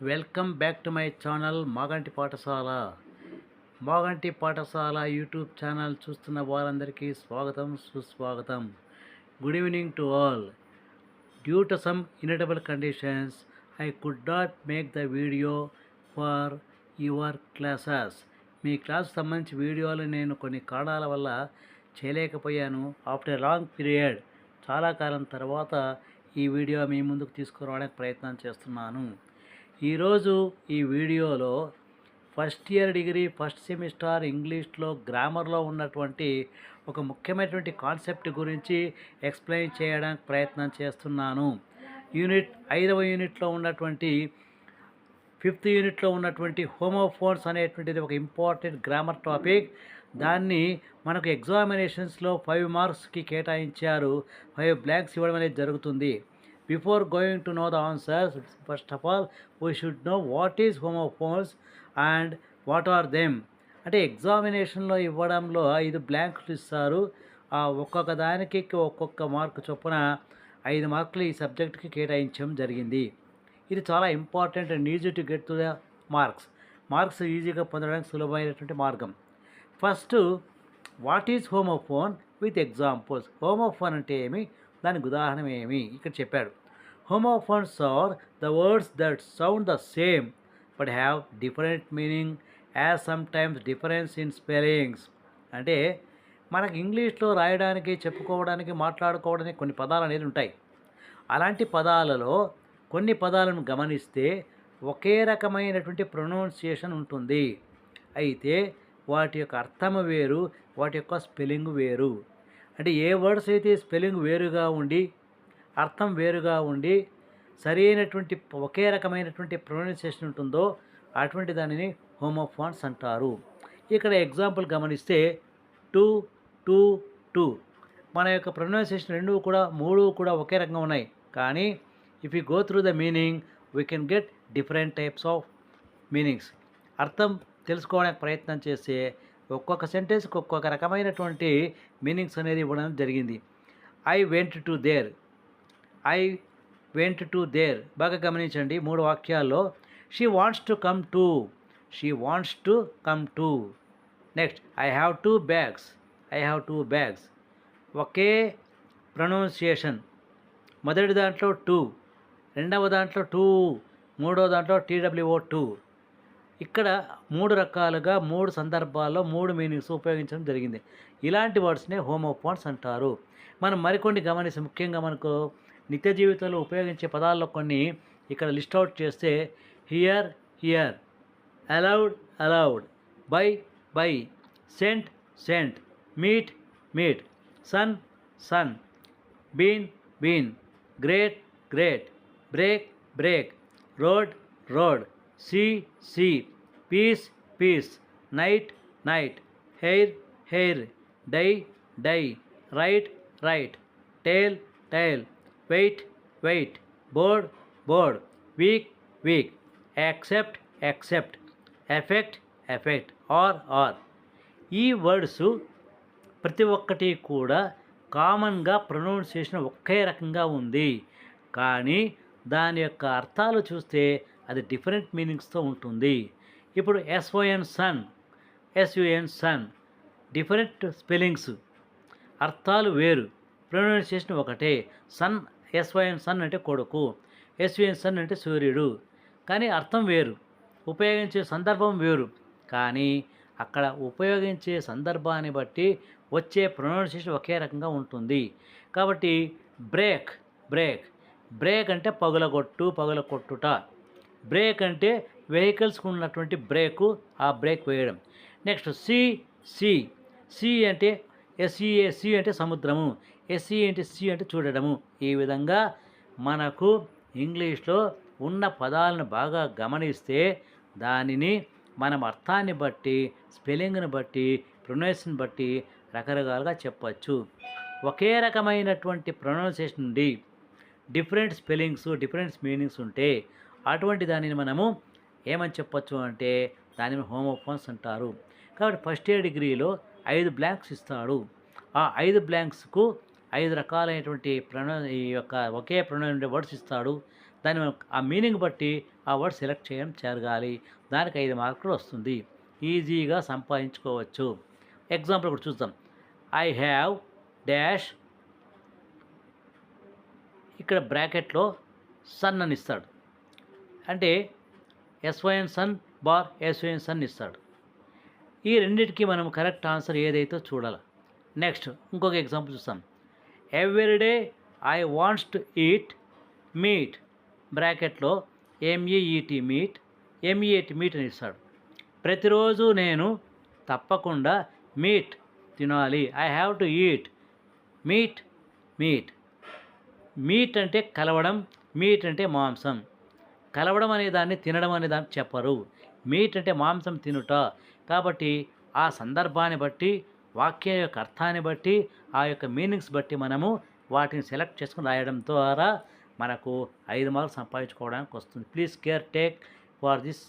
Welcome back to my channel Maganti Pathashala. Maganti Pathashala YouTube channel చూస్తున్న వారందరికీ స్వాగతం సుస్వాగతం. Good evening to all. Due to some inevitable conditions I could not make the video for your classes me class సంబంధించి వీడియోలు నేను కొన్ని కారణాల వల్ల చేయలేకపోయాను. ఆఫ్టర్ లాంగ్ పీరియడ్ చాలా కాలం తర్వాత ఈ వీడియో మీ ముందుకు తీసుకురావడానికి ప్రయత్నం చేస్తున్నాను. ఈరోజు ఈ వీడియోలో first year degree first semester ఇంగ్లీష్లో గ్రామర్లో ఉన్నటువంటి ఒక ముఖ్యమైనటువంటి కాన్సెప్ట్ గురించి ఎక్స్ప్లెయిన్ చేయడానికి ప్రయత్నం చేస్తున్నాను. యూనిట్ ఐదవ యూనిట్లో ఉన్నటువంటి ఫిఫ్త్ యూనిట్లో ఉన్నటువంటి హోమోఫోన్స్ అనేటువంటిది ఒక ఇంపార్టెంట్ గ్రామర్ టాపిక్. దాన్ని మనకు ఎగ్జామినేషన్స్లో ఫైవ్ మార్క్స్కి కేటాయించారు. ఫైవ్ బ్లాంక్స్ ఇవ్వడం అనేది జరుగుతుంది. Before going to know the answers first of all we should know what is homophones and what are them అంటే ఎగ్జామినేషన్లో ఇవ్వడంలో ఐదు బ్లాంక్స్ ఇస్తారు. ఒక్కొక్క దానికి ఒక్కొక్క మార్కు చొప్పున ఐదు మార్కులు ఈ సబ్జెక్ట్కి కేటాయించడం జరిగింది. ఇది చాలా important and easy to get to the marks marks ఈజీగా పొందడానికి సులభమైనటువంటి మార్గం. First what is homophone with examples homophone అంటే ఏమి? దానికి ఉదాహరణ ఏమి? ఇక్కడ చెప్పాడు. Homophones are the words that sound the same but have different meaning as some times difference in spellings అంటే మనకు ఇంగ్లీష్లో రాయడానికి చెప్పుకోవడానికి మాట్లాడుకోవడానికి కొన్ని పదాలు అనేది ఉంటాయి. అలాంటి పదాలలో కొన్ని పదాలను గమనిస్తే ఒకే రకమైనటువంటి ప్రొనౌన్సియేషన్ ఉంటుంది. అయితే వాటి యొక్క అర్థము వేరు వాటి యొక్క స్పెల్లింగ్ వేరు. అంటే ఏ వర్డ్స్ అయితే స్పెల్లింగ్ వేరుగా ఉండి అర్థం వేరుగా ఉండి సరైనటువంటి ఒకే రకమైనటువంటి ప్రొనౌన్సియేషన్ ఉంటుందో అటువంటి దానిని హోమోఫాన్స్ అంటారు. ఇక్కడ ఎగ్జాంపుల్ గమనిస్తే టూ టూ టూ. మన యొక్క ప్రొనౌన్సియేషన్ రెండు కూడా మూడు కూడా ఒకే రకంగా ఉన్నాయి. కానీ if you go through the meaning we can get different types of meanings అర్థం తెలుసుకోవడానికి ప్రయత్నం చేస్తే ఒక్కొక్క సెంటెన్స్కి ఒక్కొక్క రకమైనటువంటి మీనింగ్స్ అనేది ఇవ్వడం జరిగింది. I went to there I went to there బాగా గమనించండి మూడు వాక్యాల్లో she wants to come too she wants to come too next I have two bags I have two bags okay pronunciation మొదటి దాంట్లో టూ రెండవ దాంట్లో టూ మూడో దాంట్లో టీడబ్ల్యూఓ టూ ఇక్కడ మూడు రకాలుగా మూడు సందర్భాల్లో మూడు మీనింగ్స్ ఉపయోగించడం జరిగింది. ఇలాంటి వర్డ్స్నే హోమోపాన్స్ అంటారు. మనం మరికొన్ని గమనిస్తే ముఖ్యంగా మనకు నిత్య జీవితంలో ఉపయోగించే పదాల్లో కొన్ని ఇక్కడ లిస్ట్ అవుట్ చేస్తే here hear aloud allowed by buy sent cent meat meet son sun been bean great grate brake break road rode sea see. Peace piece. Night knight. Hair hare. Die dye. Right write. Tale tail. Weight wait. Board bored. Week weak. Accept except. Effect affect. Our are. ఈ words ప్రతి ఒక్కటి కూడా కామన్గా pronunciation ఒకే రకంగా ఉంది. కానీ దాని యొక్క అర్థాలు చూస్తే అది డిఫరెంట్ మీనింగ్స్తో ఉంటుంది. ఇప్పుడు S O N son S U N sun different spellings అర్థాలు వేరు. ప్రొనౌన్సియేషన్ ఒకటే. సన్ ఎస్వైఎన్ సన్ అంటే కొడుకు. ఎస్యుఎన్ సన్ అంటే సూర్యుడు. కానీ అర్థం వేరు. ఉపయోగించే సందర్భం వేరు. కానీ అక్కడ ఉపయోగించే సందర్భాన్ని బట్టి వచ్చే ప్రొనౌన్సియేషన్ ఒకే రకంగా ఉంటుంది. కాబట్టి బ్రేక్ బ్రేక్. బ్రేక్ అంటే పగులగొట్టు పగులగొట్టుట బ్రేక్ అంటే వెహికల్స్కి ఉన్నటువంటి బ్రేకు ఆ బ్రేక్ వేయడం. Next C C. సి అంటే ఎస్ఈఏ సి అంటే సముద్రము. ఎస్ఈ అంటే సి అంటే చూడడము. ఈ విధంగా మనకు ఇంగ్లీష్లో ఉన్న పదాలను బాగా గమనిస్తే దానిని మనం అర్థాన్ని బట్టి స్పెల్లింగ్ని బట్టి ప్రొనౌన్స్ని బట్టి రకరకాలుగా చెప్పచ్చు. ఒకే రకమైనటువంటి ప్రొనౌన్సేషన్ నుండి డిఫరెంట్ స్పెల్లింగ్స్ డిఫరెంట్ మీనింగ్స్ ఉంటే అటువంటి దానిని మనము ఏమని చెప్పచ్చు అంటే దానిని హోమోఫోన్స్ అంటారు. కాబట్టి ఫస్ట్ ఇయర్ డిగ్రీలో ఐదు బ్లాంక్స్ ఇస్తాడు. ఆ ఐదు బ్లాంక్స్కు ఐదు రకాలైనటువంటి ప్రణ ఈ యొక్క ఒకే ప్రొనౌన్ వర్డ్స్ ఇస్తాడు. దాని ఆ మీనింగ్ బట్టి ఆ వర్డ్ సెలెక్ట్ చేయడం జరగాలి. దానికి ఐదు మార్కులు వస్తుంది. ఈజీగా సంపాదించుకోవచ్చు. ఎగ్జాంపుల్ కూడా చూద్దాం. ఐ హ్యావ్ డాష్ ఇక్కడ బ్రాకెట్లో సన్ అని ఇస్తాడు. అంటే S Y N son bar S Y N sun ఇస్తాడు. ఈ రెండింటికి మనం కరెక్ట్ ఆన్సర్ ఏదైతే చూడాలి. నెక్స్ట్ ఇంకొక ఎగ్జాంపుల్ చూస్తాం. Every day I wants to eat meat బ్రాకెట్లో M E E T meet ఎంఈఏటి meet అని ఇస్తాడు. ప్రతిరోజు నేను తప్పకుండా మీట్ తినాలి. I have to eat meat meat meet అంటే కలవడం మీట్ అంటే మాంసం. కలవడం అనే దాన్ని తినడం అనే దాన్ని చెప్పరు. మీట్ అంటే మాంసం తినుట. కాబట్టి ఆ సందర్భాన్ని బట్టి వాక్యం యొక్క అర్థాన్ని బట్టి ఆ యొక్క మీనింగ్స్ బట్టి మనము వాటిని సెలెక్ట్ చేసుకుని రాయడం ద్వారా మనకు ఐదు మార్కులు సంపాదించుకోవడానికి వస్తుంది. Please care take for this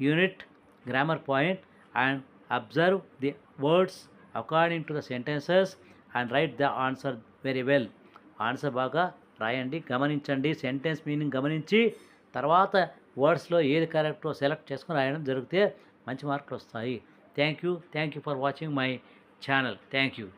unit grammar point and observe the words according to the sentences and write the answer very well answer బాగా రాయండి గమనించండి. సెంటెన్స్ మీనింగ్ గమనించి తర్వాత వర్డ్స్లో ఏది కరెక్టో సెలెక్ట్ చేసుకుని రాయడం జరిగితే మంచి మార్కులు వస్తాయి. Thank you. Thank you for watching my channel. Thank you.